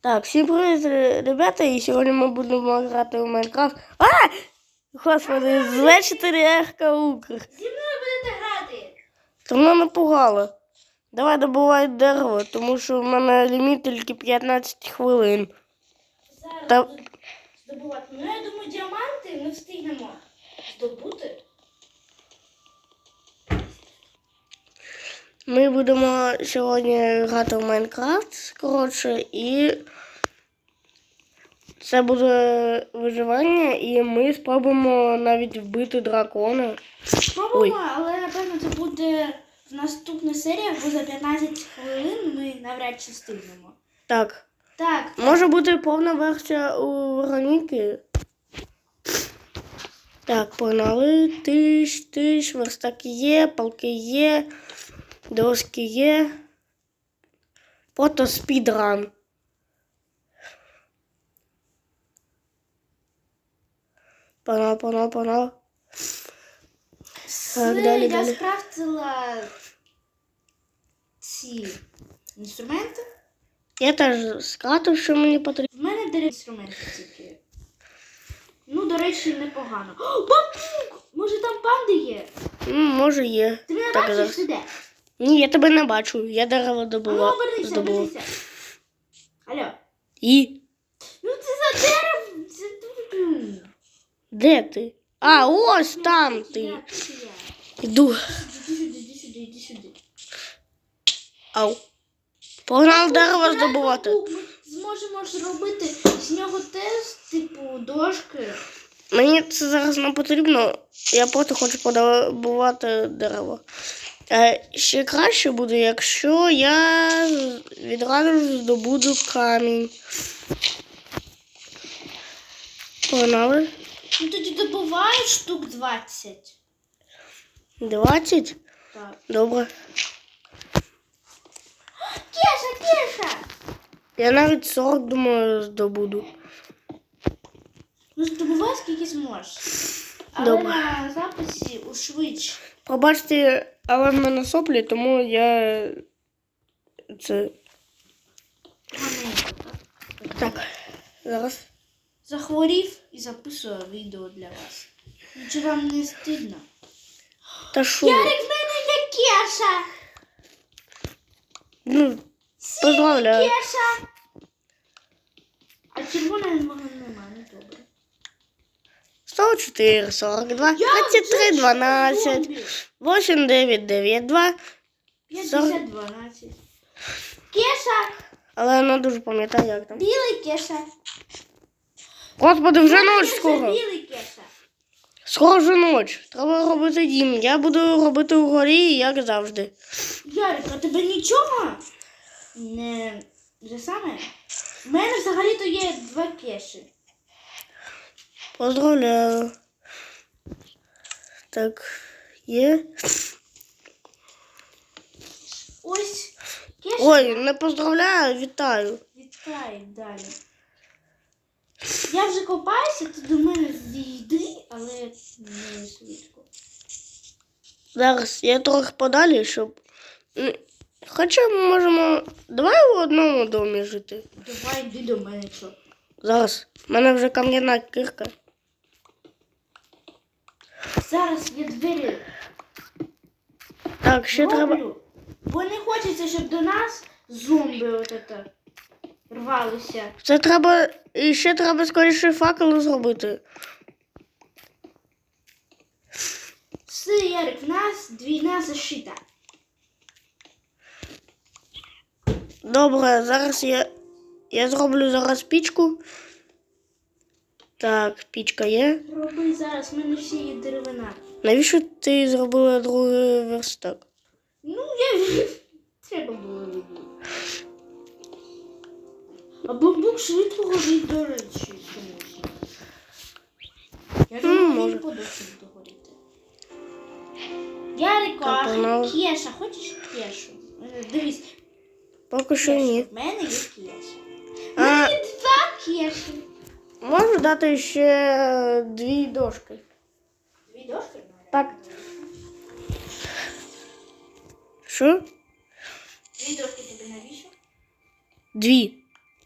Так, всім привіт, ребята, і сьогодні ми будемо грати в Майнкрафт. А! Господи, з 4 ехка укр. Зі мною будете грати. То мене напугало. Давай добувай дерево, тому що в мене ліміт тільки 15 хвилин. Зараз Та- здобувати. Ну, я думаю, діаманти ми встигнемо здобути. Ми будемо сьогодні грати в Майнкрафт, коротше, і це буде виживання, і ми спробуємо навіть вбити дракона. Спробуємо, але напевно це буде в наступних серіях, бо за 15 хвилин ми навряд чи встигнемо. Так, Так, може бути повна версія у Вероніки. Так, погнали. Тиш, тиш, верстаки є, палки є, доски є. Фото спідран. Все, далі, я далі. скрафтила ці інструменти. Я теж скратив, що мені потрібно. В мене дерев інструменти тільки. Ну, до речі, непогано. О, бамбук! Може там панди є? М, може є. Ти мене Так, бачиш зараз. ти де? Ні, я тебе не бачу. Я дерево А ну, здобула. Алло. І? Ну це за дерево. Це тут. Де ти? А, ось там ти. Іду. Ау. Погнав дерево здобувати. Зможемо зробити з нього теж, типу, дошки. Мені це зараз не потрібно. Я просто хочу подобувати дерево. Е, ще краще буде, якщо я відразу здобуду камінь. Погнали. Ну тоді добуваєш штук 20. 20? Так. Добре. Кеша, Кеша! Я навіть 40, думаю, здобуду. Ну здобувай скільки зможеш. Але Добре. на записі ушвидш. Пробачте, але в мене соплі, тому я це. Так? Зараз. Захворів і записую відео для вас. Чи вам не стидно? Та що? Ярик, в мене є Кеша! Ну, поздравляю. Кеша! А немає, ну добре. 104, 42, 23, 12, 8, 9, 9, 2. 50, 12. Кеша! Але не дуже пам'ятаю, як там. Білий Кеша. Господи, вже ніч скоро. Білий Кеша. Скоро вже ніч. Треба робити дім. Я буду робити угорі, як завжди. Ярик, а тебе нічого? Не вже саме? У мене взагалі-то є два кеші. Поздравляю. Так, є. Ось кеша. Ой, не поздравляю, вітаю. Вітай далі. Я вже копаюся, ти до мене зійди, але не швидко. Зараз я трохи подалі, щоб. Хоча ми можемо. Давай в одному домі жити. Давай йди до мене, що. Зараз. У мене вже кам'яна кирка. Зараз є двері. Так, ще треба. Бо не хочеться, щоб до нас зомби от це рвалися. Це треба. І ще треба скоріше факел зробити. Все, Ярик, в нас двійна защита. Добре, зараз я. Я зроблю зараз пічку. Так, пічка є. Роби зараз, в мене всі є деревина. Навіщо ти зробила другий верстак? Ну, я треба було. А бамбук швидко горить, до речі, чомусь. Я думаю, він подовше буде. Ярико, Так, а погнали. кеша, хочеш кешу? Е, Дивись, Поки що ні. В мене є кеша. А, мене є два кеші. можу дати ще дві дошки. Дві дошки? Так. Що? 嗯 Дві дошки тобі навіщо? 嗯 Ну, Дві.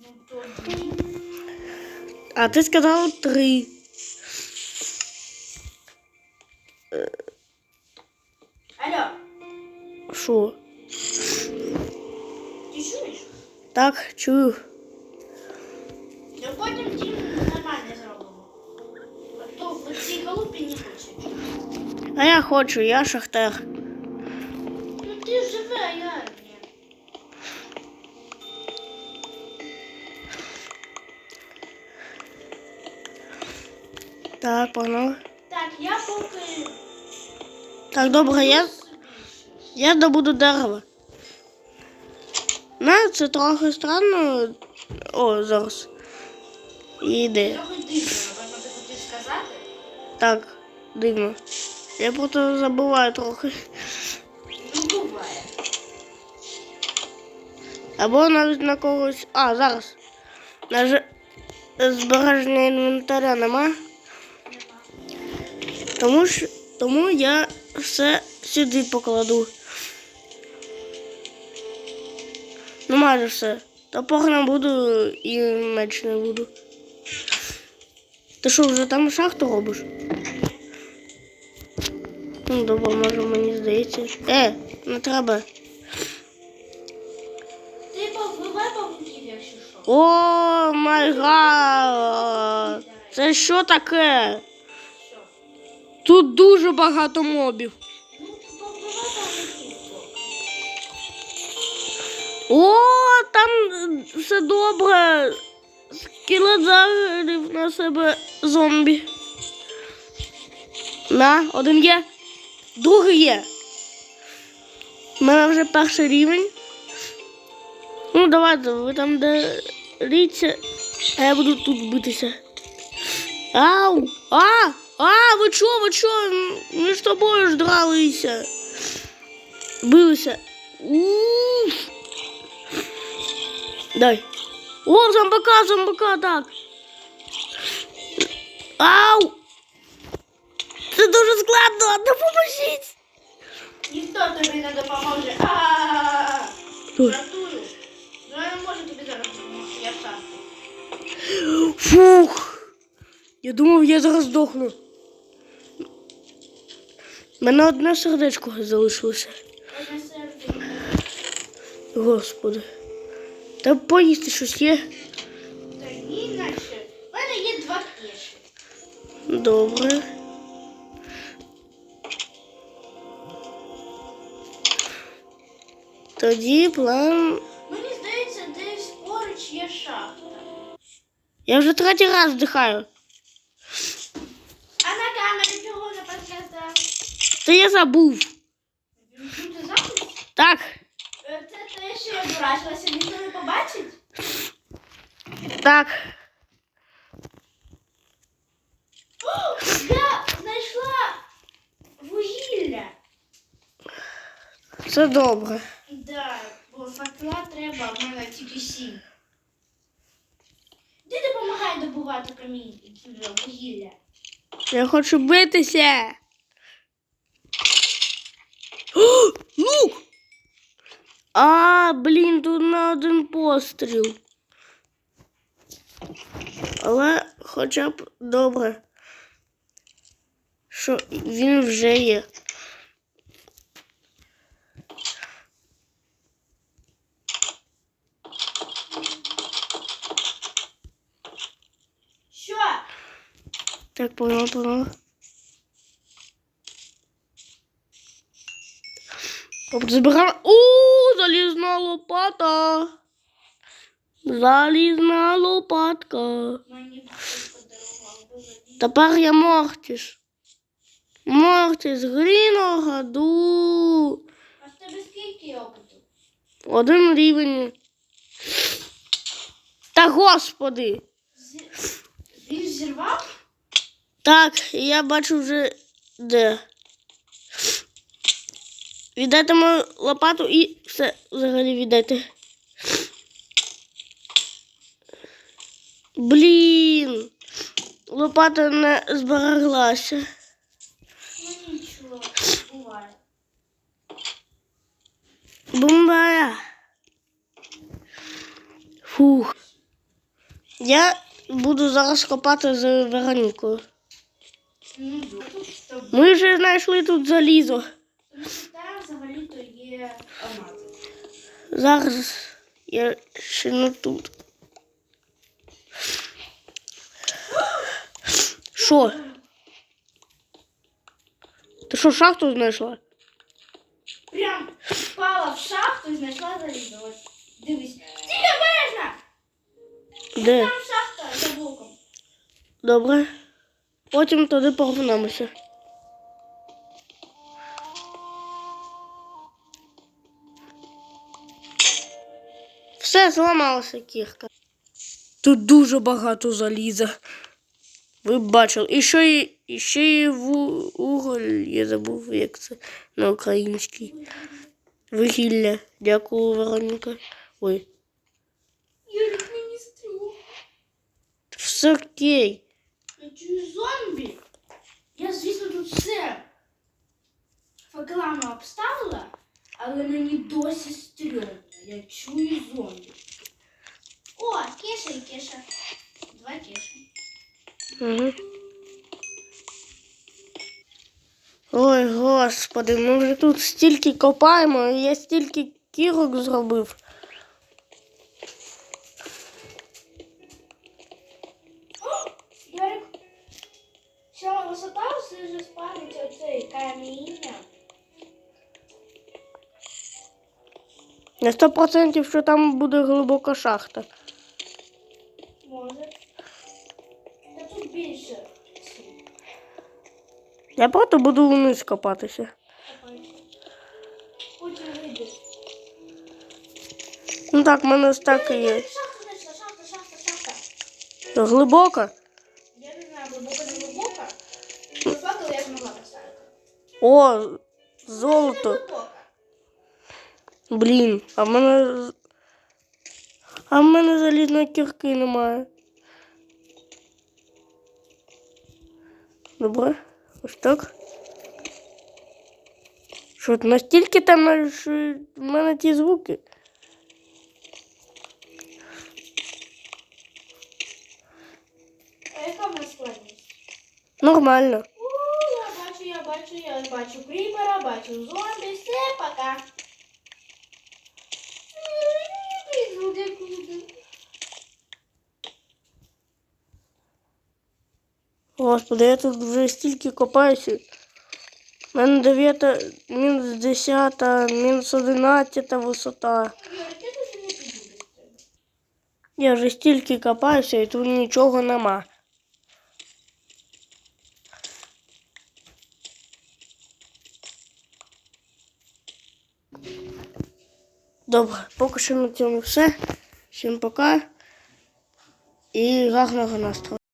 Ну то дві. А ти сказав три. Алло, Що? ти чуєш? Так, чую. Хочу, я шахтер. Ну ти живе, а я ні. Так, погнали. Так, я поки. Так, добре, я, я добуду дерево. Не, це трохи странно. О, зараз. Іди. Трохи дивно, ти хотів сказати. Так, дивно. Я просто забуваю трохи. Або навіть на когось. А, зараз. Навіть збереження інвентаря нема. Тому, що, тому я все сюди покладу. Ну, майже все. Топор не буду і меч не буду. Ти що, вже там шахту робиш? Ну, добре, може мені здається. Е, не треба. Ти повбивай павуків, якщо що. О, май гад! Це що таке? Тут дуже багато мобів. Ну, повбивай павуків. О, там все добре. Скелет загрів на себе зомбі. На, один є. Другий є. У мене вже перший рівень. Ну, давайте, ви там деріться, а я буду тут битися. Ау! А! А, ви чо, ви чо? Ми з тобою ж дралися. Билися. Уф. Дай. О, зомбака, зомбака, так. Ау! Це дуже складно, допоможіть. Ніхто тобі не допоможе. А-а-а! Жартую. Ну, я не можу тобі зараз допомогти, я сам. Фух. Я думав, я зараз здохну. У мене одне сердечко залишилося. Одне. Господи. Та поїсти щось є. Та ні, наче. У мене є два кеші. Добре. Тоді план. Мені здається, десь поруч є шахта. Я вже третій раз вдихаю. А на камері чого не показав? Та я забув. Вімкнути запис? Так. Е, Це те, що я дурачилася, ніхто не побачить? Так. О, я знайшла вугілля. Все добре. Да, треба, в мене тільки сім. Ти допомагай добувати камінь вугілля. Я хочу битися. Лук! А, блін, тут на один постріл. Але хоча б добре. Що він вже є. Що? Так, поняла, поняла. Оп, забирала. О, залізна лопата. Залізна лопатка. Тепер я Мортіс. Мортіс, гріно году. А в тебе скільки опиту? Один рівень. Та господи. Він зірвав? Так, я бачу вже де. Віддайте мою лопату і все взагалі віддайте. Блін. Лопата не збереглася. Ну. Бомбая. Фух. Я буду зараз копати з Веронікою. Ми вже знайшли тут залізо. Там взагалі то є алмази. Зараз я ще не тут. Що? Ти що, шахту знайшла? Прям впала в шахту і знайшла залізо. Ось, дивись. Стій обережно! Де? Там шахта за блоком. Добре. Потім туди повернемося. Все, зламалася кірка. Тут дуже багато заліза. Ви бачили. І ще й, і ще й ву- уголь, я забув, як це на українській. Вугілля. Дякую, Вероніка. Ой. Юрик, мені стрьомно. Все окей. Я чую зомбі. Я, звісно, тут все факелами обставила, але мені досі стрьомно. Я чую зомбі. О, Кеша і Кеша. Два Кеша. Ой, господи, ми вже тут стільки копаємо, я стільки кірок зробив. На 100% що там буде глибока шахта. Може. Та тут більше. Я просто буду вниз копатися. Потім вийдеш. Ну так, в мене так і є. Шахта знайшла, шахта, шахта, шахта. Глибока? Я не знаю, глибоко не глибоко. Факел я змогла поставити. О, золото. глибоко. Блін, а в мене. з- А в мене залізної кірки немає. Добре, ось так. Що, настільки темно, що в мене ті звуки. А яка в нас складність? Нормально. У, я бачу, я бачу, я бачу кріпера, бачу зомбі, все, пока. Господи, я тут вже стільки копаюся. У мене 9, мінус 10, мінус 11 висота. Я вже стільки копаюся і тут нічого нема. Добре, поки що на цьому все. Всім пока і гарного настрою.